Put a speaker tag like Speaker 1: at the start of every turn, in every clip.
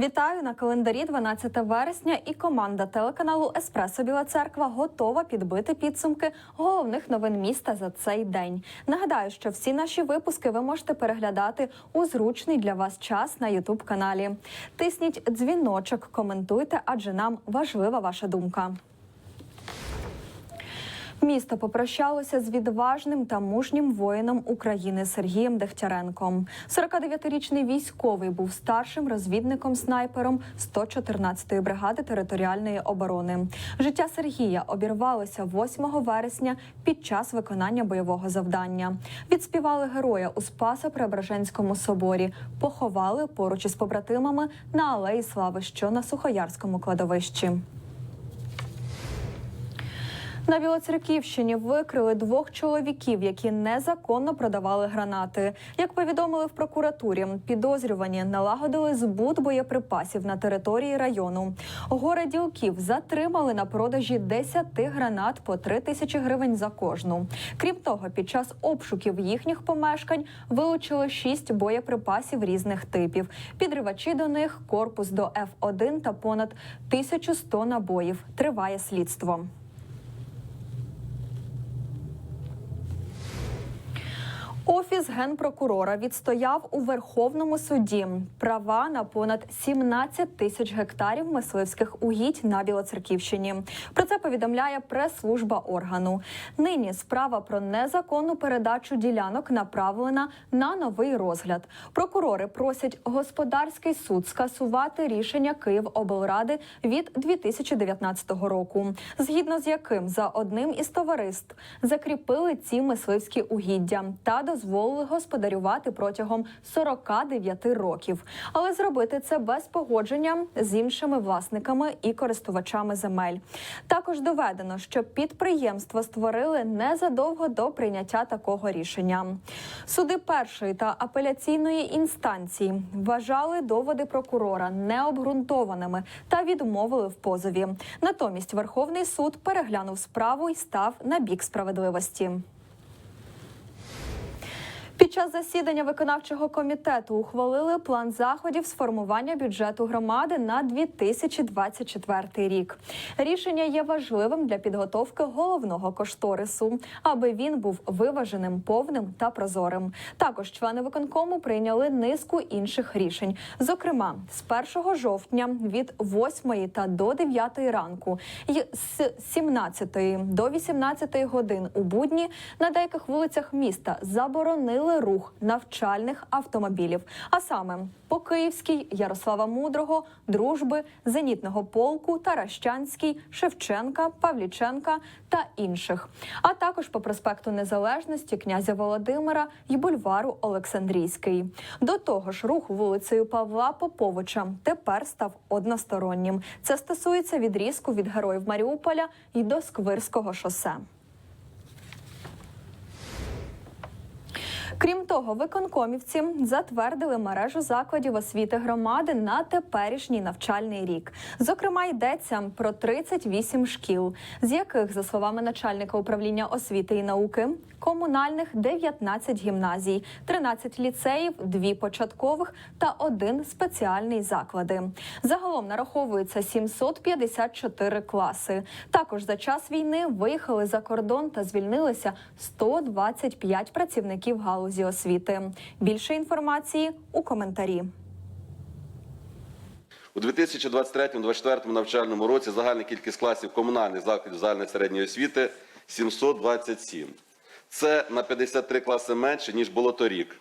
Speaker 1: Вітаю на календарі 12 вересня. І команда телеканалу Еспресо Біла Церква готова підбити підсумки головних новин міста за цей день. Нагадаю, що всі наші випуски ви можете переглядати у зручний для вас час на Ютуб каналі. Тисніть дзвіночок, коментуйте, адже нам важлива ваша думка. Місто попрощалося з відважним та мужнім воїном України Сергієм Дегтяренком. 49-річний військовий був старшим розвідником-снайпером 114-ї бригади територіальної оборони. Життя Сергія обірвалося 8 вересня під час виконання бойового завдання. Відспівали героя у Спасо-Преображенському соборі, поховали поруч із побратимами на алеї Слави, що на Сухоярському кладовищі. На Білоцерківщині викрили двох чоловіків, які незаконно продавали гранати. Як повідомили в прокуратурі, підозрювані налагодили збут боєприпасів на території району. Горе ділків затримали на продажі 10 гранат по 3 тисячі гривень за кожну. Крім того, під час обшуків їхніх помешкань вилучили 6 боєприпасів різних типів. Підривачі до них, корпус до Ф1 та понад 1100 набоїв. Триває слідство. Офіс генпрокурора відстояв у Верховному суді права на понад 17 тисяч гектарів мисливських угідь на Білоцерківщині. Про це повідомляє прес-служба органу. Нині справа про незаконну передачу ділянок направлена на новий розгляд. Прокурори просять господарський суд скасувати рішення Київоблради від 2019 року, згідно з яким за одним із товариств закріпили ці мисливські угіддя та дозволили господарювати протягом 49 років, але зробити це без погодження з іншими власниками і користувачами земель. Також доведено, що підприємство створили незадовго до прийняття такого рішення. Суди першої та апеляційної інстанції вважали доводи прокурора необґрунтованими та відмовили в позові. Натомість Верховний суд переглянув справу і став на бік справедливості. Під час засідання виконавчого комітету ухвалили план заходів з формування бюджету громади на 2024 рік. Рішення є важливим для підготовки головного кошторису, аби він був виваженим, повним та прозорим. Також члени виконкому прийняли низку інших рішень. Зокрема, з 1 жовтня від 8 та до 9 ранку і з 17 до 18 годин у будні на деяких вулицях міста заборонили рух навчальних автомобілів, а саме по Київській, Ярослава Мудрого, Дружби, Зенітного полку, Таращанський, Шевченка, Павліченка та інших, а також по проспекту Незалежності князя Володимира й бульвару Олександрійський. До того ж, рух вулицею Павла Поповича тепер став одностороннім. Це стосується відрізку від героїв Маріуполя й до Сквирського шосе. Крім того, виконкомівці затвердили мережу закладів освіти громади на теперішній навчальний рік. Зокрема, йдеться про 38 шкіл, з яких, за словами начальника управління освіти і науки, комунальних 19 гімназій, 13 ліцеїв, 2 початкових та один спеціальний заклади. Загалом нараховується 754 класи. Також за час війни виїхали за кордон та звільнилися 125 працівників галузі освіти. Більше інформації у коментарі.
Speaker 2: У 2023-2024 навчальному році загальна кількість класів комунальних закладів загальної середньої освіти 727. Це на 53 класи менше, ніж було торік.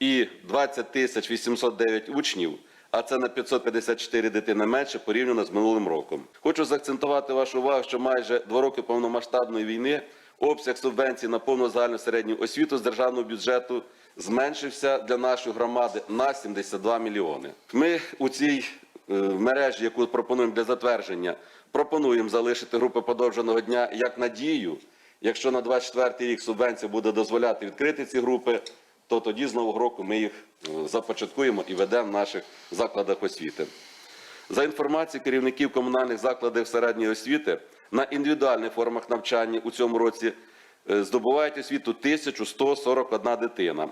Speaker 2: І 20 тисяч 809 учнів, а це на 554 дитини менше порівняно з минулим роком. Хочу заакцентувати вашу увагу, що майже два роки повномасштабної війни обсяг субвенцій на повну загальну середню освіту з державного бюджету зменшився для нашої громади на 72 мільйони. Ми у цій е, мережі, яку пропонуємо для затвердження, пропонуємо залишити групи подовженого дня як надію. Якщо на 24 рік субвенція буде дозволяти відкрити ці групи, то тоді з нового року ми їх е, започаткуємо і ведемо в наших закладах освіти. За інформацією керівників комунальних закладів середньої освіти, на індивідуальних формах навчання у цьому році е, здобувають освіту 1141 дитина.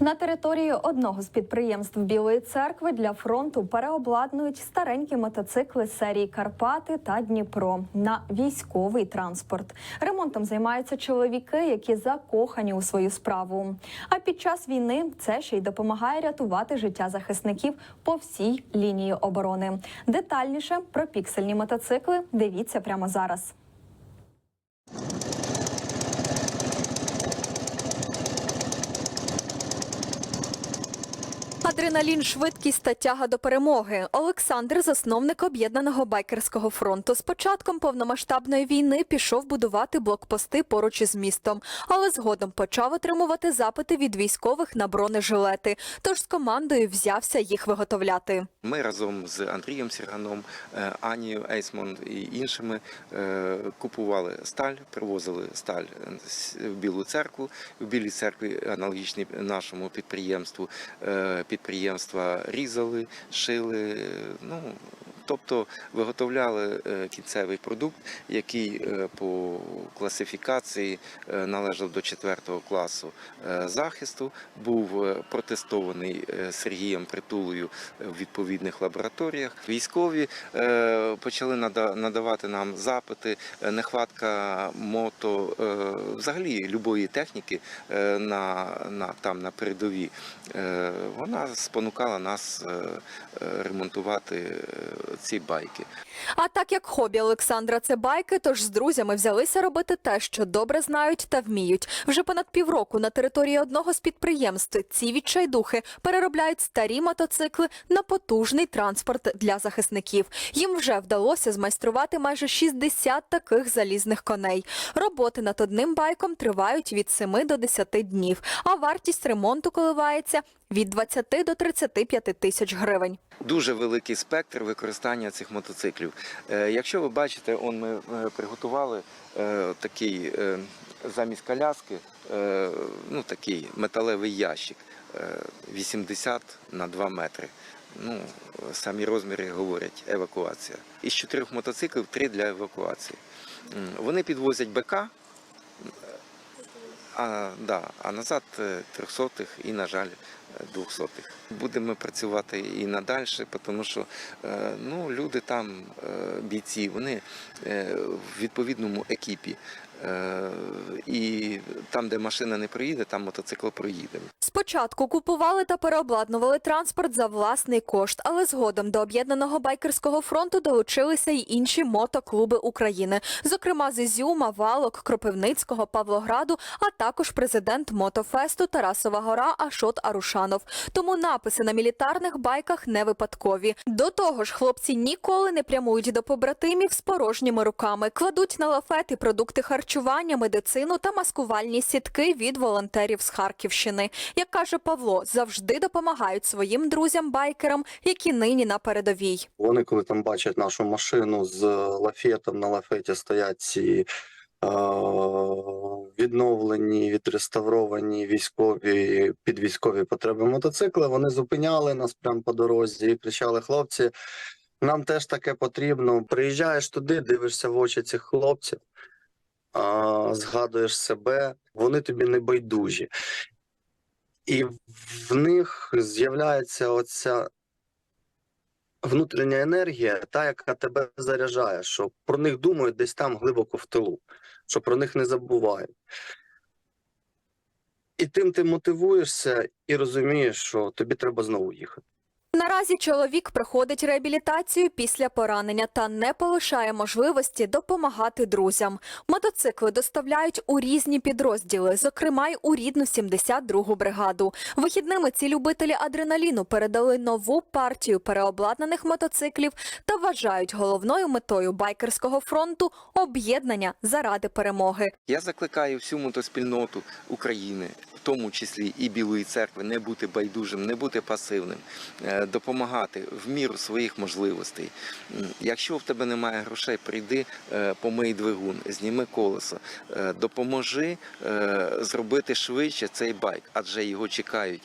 Speaker 3: На території одного з підприємств Білої церкви для фронту переобладнують старенькі мотоцикли серії Карпати та Дніпро на військовий транспорт. Ремонтом займаються чоловіки, які закохані у свою справу. А під час війни це ще й допомагає рятувати життя захисників по всій лінії оборони. Детальніше про піксельні мотоцикли дивіться прямо зараз. Адреналін, швидкість та тяга до перемоги. Олександр, засновник об'єднаного байкерського фронту. З початком повномасштабної війни пішов будувати блокпости поруч із містом, але згодом почав отримувати запити від військових на бронежилети. Тож з командою взявся їх виготовляти.
Speaker 4: Ми разом з Андрієм Сірганом, е, Анією Ейсмонд і іншими е, купували сталь, привозили сталь в Білу церкву. В Білій церкві аналогічні нашому підприємству. е, Підприємства різали, шили. е, Ну, Тобто виготовляли е, кінцевий продукт, який е, по класифікації е, належав до 4 класу захисту, був протестований Сергієм Притулою в відповідних лабораторіях. Військові почали надавати нам запити, нехватка мото, взагалі любої техніки на, на, там, на передовій. Е, Вона спонукала нас ремонтувати ці байки.
Speaker 3: А так як хобі Олександра це байки, тож з друзями взялися робити те, що добре знають та вміють. Вже понад півроку на території одного з підприємств ці відчайдухи переробляють старі мотоцикли на потужний транспорт для захисників. Їм вже вдалося змайструвати майже 60 таких залізних коней. Роботи над одним байком тривають від 7 до 10 днів, а вартість ремонту коливається від 20 до 35 тисяч гривень.
Speaker 4: Дуже великий спектр використання цих мотоциклів. Е, Якщо ви бачите, он ми е, приготували е, такий замість коляски, ну такий металевий ящик е, 80 на 2 метри. Ну, самі розміри говорять евакуація. Із чотирьох мотоциклів три для евакуації. Вони підвозять БК, а, да, а назад трьохсотих і, на жаль, е, двохсотих. Будемо працювати і надалі, тому що е, ну, люди там, е, бійці, вони е, в відповідному екіпі. Е, І там, де машина не проїде, там мотоцикл проїде.
Speaker 3: Спочатку купували та переобладнували транспорт за власний кошт, але згодом до об'єднаного байкерського фронту долучилися й інші мотоклуби України, зокрема з Ізюма, Валок, Кропивницького, Павлограду, а також президент мотофесту Тарасова Гора Ашот Арушанов. Тому написи на мілітарних байках не випадкові. До того ж, хлопці ніколи не прямують до побратимів з порожніми руками, кладуть на лафети продукти харчування, медицину та маскувальні сітки від волонтерів з Харківщини. Як каже Павло, завжди допомагають своїм друзям-байкерам, які нині на передовій.
Speaker 2: Вони, коли там бачать нашу машину з лафетом, на лафеті стоять ці е, відновлені, відреставровані військові під військові потреби мотоцикли, вони зупиняли нас прямо по дорозі і кричали: хлопці, нам теж таке потрібно. Приїжджаєш туди, дивишся в очі цих хлопців, а, згадуєш себе, вони тобі не байдужі. І в них з'являється оця внутрішня енергія, та, яка тебе заряджає, що про них думають десь там глибоко в тилу, що про них не забувають. І тим ти мотивуєшся і розумієш, що тобі треба знову їхати.
Speaker 3: Наразі чоловік проходить реабілітацію після поранення та не полишає можливості допомагати друзям. Мотоцикли доставляють у різні підрозділи, зокрема й у рідну 72-гу бригаду. Вихідними ці любителі адреналіну передали нову партію переобладнаних мотоциклів та вважають головною метою байкерського фронту об'єднання заради перемоги.
Speaker 4: Я закликаю всю мотоспільноту України, тому числі і Білої церкви, не бути байдужим, не бути пасивним, е, допомагати в міру своїх можливостей. Якщо в тебе немає грошей, прийди, е, помий двигун, зніми колесо, е, допоможи зробити швидше цей байк, адже його чекають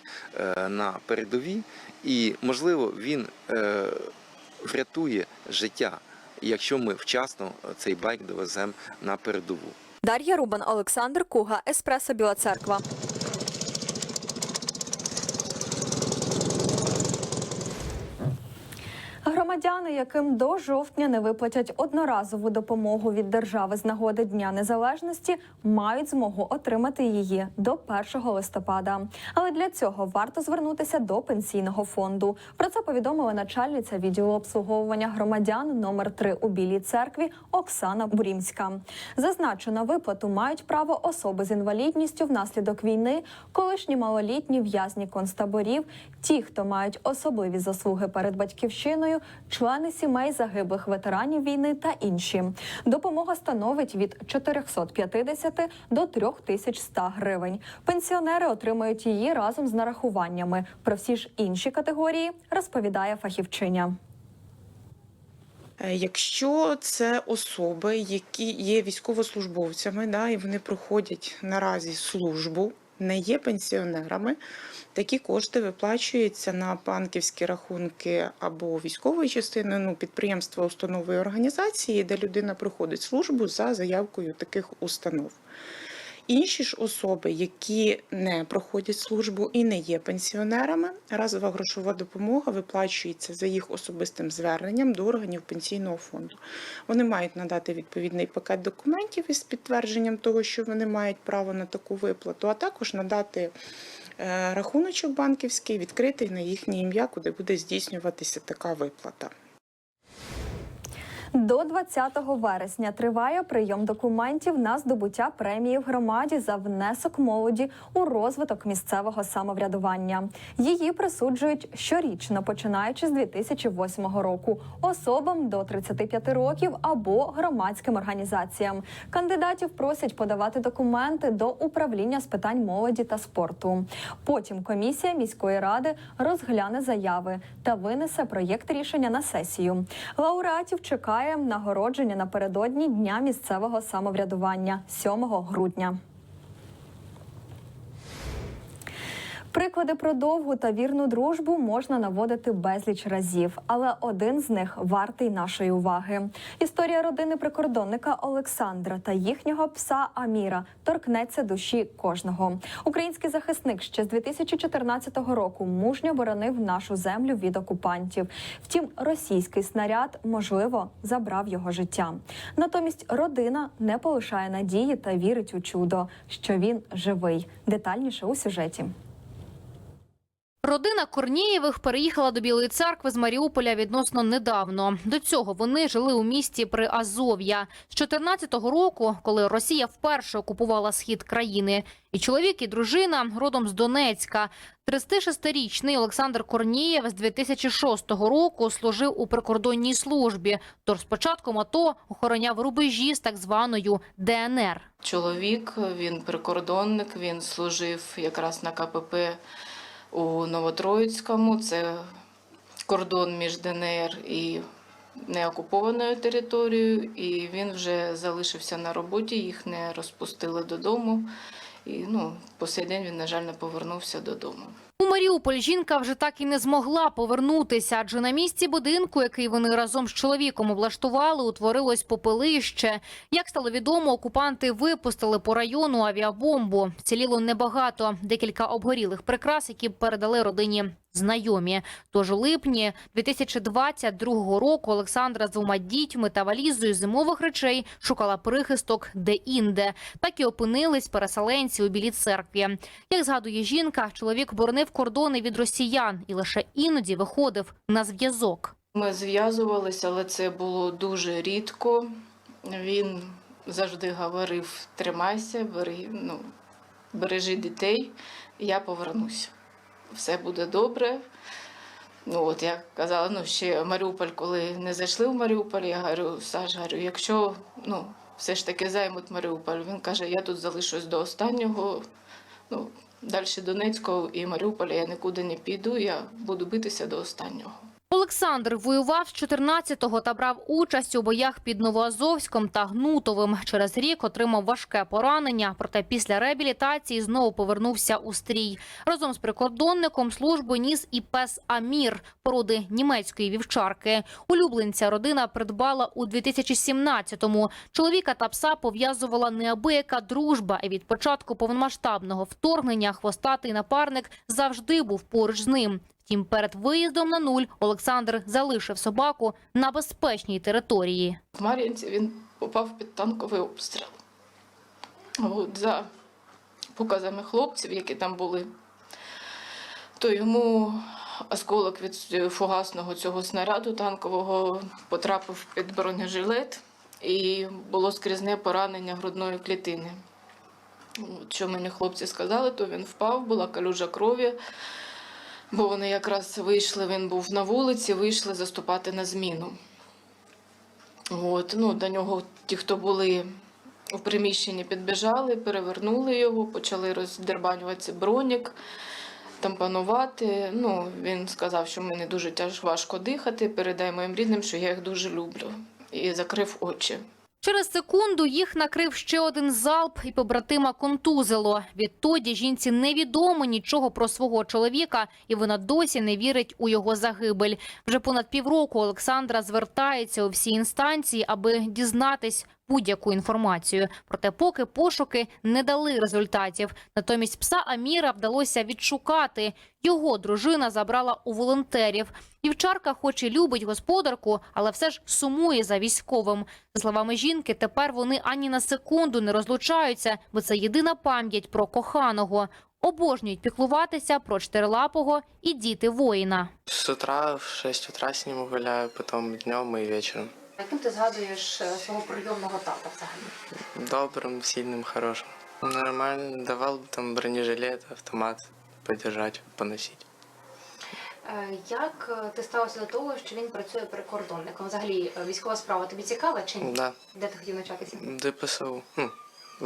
Speaker 4: на передовій, і можливо він врятує життя. Якщо ми вчасно цей байк довеземо на передову.
Speaker 3: Дар'я Рубан, Олександр Куга, Еспресо Біла Церква.
Speaker 1: Громадяни, яким до жовтня не виплатять одноразову допомогу від держави з нагоди Дня Незалежності, мають змогу отримати її до 1 листопада. Але для цього варто звернутися до пенсійного фонду. Про це повідомила начальниця відділу обслуговування громадян номер 3 у Білій церкві Оксана Бурімська. Зазначу, на виплату мають право особи з інвалідністю внаслідок війни, колишні малолітні в'язні концтаборів, ті, хто мають особливі заслуги перед батьківщиною, члени сімей загиблих ветеранів війни та інші. Допомога становить від 450 до 3100 гривень. Пенсіонери отримають її разом з нарахуваннями. Про всі ж інші категорії розповідає фахівчиня.
Speaker 5: Е, Якщо це особи, які є військовослужбовцями, да, і вони проходять наразі службу, не є пенсіонерами, такі кошти виплачуються на банківські рахунки або військової частини, ну, підприємства, установи організації, де людина проходить службу за заявкою таких установ. Інші ж особи, які не проходять службу і не є пенсіонерами, разова грошова допомога виплачується за їх особистим зверненням до органів пенсійного фонду. Вони мають надати відповідний пакет документів із підтвердженням того, що вони мають право на таку виплату, а також надати е, рахуночок банківський, відкритий на їхнє ім'я, куди буде здійснюватися така виплата.
Speaker 1: До 20 вересня триває прийом документів на здобуття премії в громаді за внесок молоді у розвиток місцевого самоврядування. Її присуджують щорічно, починаючи з 2008 року, особам до 35 років або громадським організаціям. Кандидатів просять подавати документи до управління з питань молоді та спорту. Потім комісія міської ради розгляне заяви та винесе проєкт рішення на сесію. Лауреатів чекає нагородження напередодні дня місцевого самоврядування 7 грудня. Приклади про довгу та вірну дружбу можна наводити безліч разів, але один з них вартий нашої уваги. Історія родини прикордонника Олександра та їхнього пса Аміра торкнеться душі кожного. Український захисник ще з 2014 року мужньо боронив нашу землю від окупантів. Втім, російський снаряд можливо забрав його життя. Натомість родина не полишає надії та вірить у чудо, що він живий. Детальніше у сюжеті.
Speaker 6: Родина Корнієвих переїхала до Білої церкви з Маріуполя відносно недавно. До цього вони жили у місті при Азов'я з 14-го року, коли Росія вперше окупувала схід країни. І чоловік, і дружина родом з Донецька. 36-річний Олександр Корнієв з 2006 року служив у прикордонній службі. Тож з початком АТО охороняв рубежі з так званою ДНР.
Speaker 7: Чоловік, він прикордонник, він служив якраз на КПП у Новотроїцькому. Це кордон між ДНР і неокупованою територією. І він вже залишився на роботі, їх не розпустили додому. І ну, по сей день він, на жаль, не повернувся додому.
Speaker 6: Маріуполь жінка вже так і не змогла повернутися, адже на місці будинку, який вони разом з чоловіком облаштували, утворилось попелище. Як стало відомо, окупанти випустили по району авіабомбу. Ціліло небагато, декілька обгорілих прикрас, які передали родині знайомі. Тож у липні 2022 року Олександра з двома дітьми та валізою зимових речей шукала прихисток де-інде. Так і опинились переселенці у Білій церкві. Як згадує жінка, чоловік боронив кордони від росіян і лише іноді виходив на зв'язок.
Speaker 7: Ми зв'язувалися, але це було дуже рідко. Він завжди говорив: тримайся, бери, ну, бережи дітей, я повернуся. Все буде добре. Ну, от я казала, ну ще Маріуполь, коли не зайшли в Маріуполь, я говорю, Саш, говорю, якщо ну, все ж таки займуть Маріуполь, він каже, я тут залишусь до останнього. Ну, далі Донецького і Маріуполя я нікуди не піду, я буду битися до останнього.
Speaker 6: Олександр воював з 14-го та брав участь у боях під Новоазовськом та Гнутовим. Через рік отримав важке поранення, проте після реабілітації знову повернувся у стрій. Разом з прикордонником службу ніс і пес Амір, породи німецької вівчарки. Улюбленця родина придбала у 2017-му. Чоловіка та пса пов'язувала неабияка дружба, і від початку повномасштабного вторгнення хвостатий напарник завжди був поруч з ним. Втім, перед виїздом на нуль Олександр залишив собаку на безпечній території.
Speaker 7: В Мар'їнці він попав під танковий обстріл. От, за показами хлопців, які там були, то йому осколок від фугасного цього снаряду танкового потрапив під бронежилет і було скрізне поранення грудної клітини. Що мені хлопці сказали, то він впав, була калюжа крові, бо вони якраз вийшли, він був на вулиці, вийшли заступати на зміну. От, ну, до нього ті, хто були у приміщенні, підбіжали, перевернули його, почали роздербанювати бронік, тампонувати. Ну, він сказав, що мені дуже тяж важко дихати, передай моїм рідним, що я їх дуже люблю. І закрив очі.
Speaker 6: Через секунду їх накрив ще один залп і побратима контузило. Відтоді жінці невідомо нічого про свого чоловіка, і вона досі не вірить у його загибель. Вже понад півроку Олександра звертається у всі інстанції, аби дізнатись будь-яку інформацію. Проте, поки пошуки не дали результатів. Натомість пса Аміра вдалося відшукати. Його дружина забрала у волонтерів. Дівчарка, хоч і любить господарку, але все ж сумує за військовим. За словами жінки, тепер вони ані на секунду не розлучаються, бо це єдина пам'ять про коханого. Обожнюють піклуватися про чотирилапого і діти воїна.
Speaker 8: С утра в 6 утра с ним гуляю, потом днем и вечером
Speaker 6: Яким ти згадуєш свого прийомного тата взагалі?
Speaker 8: Добрым, сильным, хорошим. Нормально, давал бы там бронежилет, автомат подержать, поносить.
Speaker 9: Е, Як е, ти ставився до того, що він працює прикордонником? Взагалі, е, військова справа тобі цікава чи ні?
Speaker 8: Да,
Speaker 9: Де ти хотів навчатися?
Speaker 8: ДПСУ. Ну,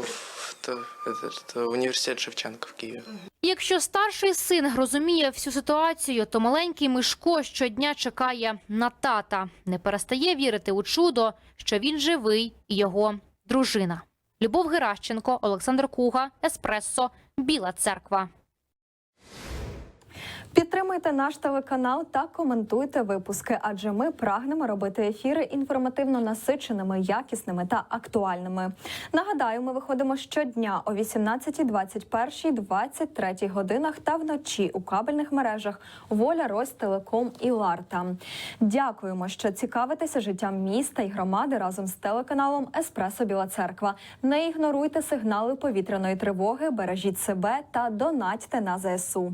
Speaker 8: в, то, это, это университет Шевченко в Киеве.
Speaker 6: Якщо старший син розуміє всю ситуацію, то маленький Мишко щодня чекає на тата, не перестає вірити у чудо, що він живий і його дружина. Любов Геращенко, Олександр Куга, Еспресо, Біла Церква.
Speaker 1: Підтримуйте наш телеканал та коментуйте випуски, адже ми прагнемо робити ефіри інформативно насиченими, якісними та актуальними. Нагадаю, ми виходимо щодня о 18.21, 23 годинах та вночі у кабельних мережах Воля, Ростелеком і Ларта. Дякуємо, що цікавитеся життям міста і громади разом з телеканалом Еспресо Біла Церква. Не ігноруйте сигнали повітряної тривоги, бережіть себе та донатьте на ЗСУ.